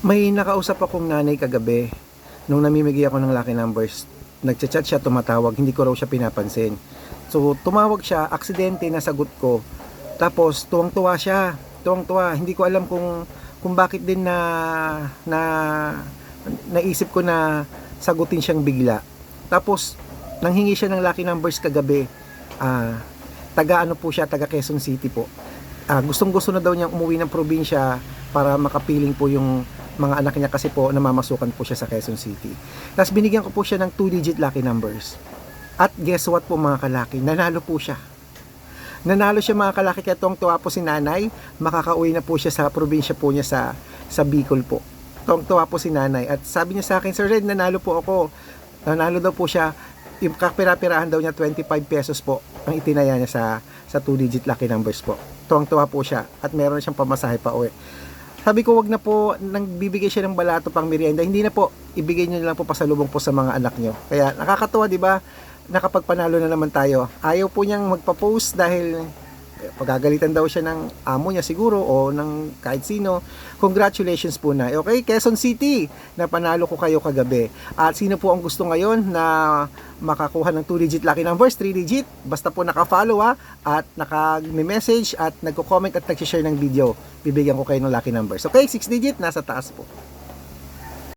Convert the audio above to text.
May nakausap akong nanay kagabi nung namimigay ako ng lucky numbers. Nagchat-chat siya, tumatawag, hindi ko raw siya pinapansin. So, tumawag siya, aksidente, nasagot ko. Tapos, tuwang-tuwa siya. Tuwang-tuwa. Hindi ko alam kung kung bakit din na na naisip ko na sagutin siyang bigla. Tapos, nanghingi siya ng lucky numbers kagabi. Ah, taga ano po siya, taga Quezon City po. Ah, gustong gusto na daw niyang umuwi ng probinsya para makapiling po yung mga anak niya kasi po namamasukan po siya sa Quezon City. Tapos binigyan ko po siya ng 2-digit lucky numbers. At guess what po mga kalaki, nanalo po siya. Nanalo siya mga kalaki kaya tuwang tuwa po si nanay, makakauwi na po siya sa probinsya po niya sa, sa Bicol po. Tuwang tuwa po si nanay at sabi niya sa akin, Sir Red, nanalo po ako. Nanalo daw po siya, yung kapira-pirahan daw niya 25 pesos po ang itinaya niya sa sa 2-digit lucky numbers po. Tuwang-tuwa po siya at meron siyang pamasahe pa uwi. Sabi ko wag na po nang bibigay siya ng balato pang merienda. Hindi na po ibigay niyo na lang po pasalubong po sa mga anak niyo. Kaya nakakatuwa 'di ba? Nakapagpanalo na naman tayo. Ayaw po niyang magpa-post dahil pagagalitan daw siya ng amo niya siguro o ng kahit sino. Congratulations po na. Okay, Quezon City, napanalo ko kayo kagabi. At sino po ang gusto ngayon na makakuha ng 2-digit lucky numbers, 3-digit? Basta po naka-follow ha, at naka-message at nagko-comment at nag-share ng video. Bibigyan ko kayo ng lucky numbers. Okay, 6-digit, nasa taas po.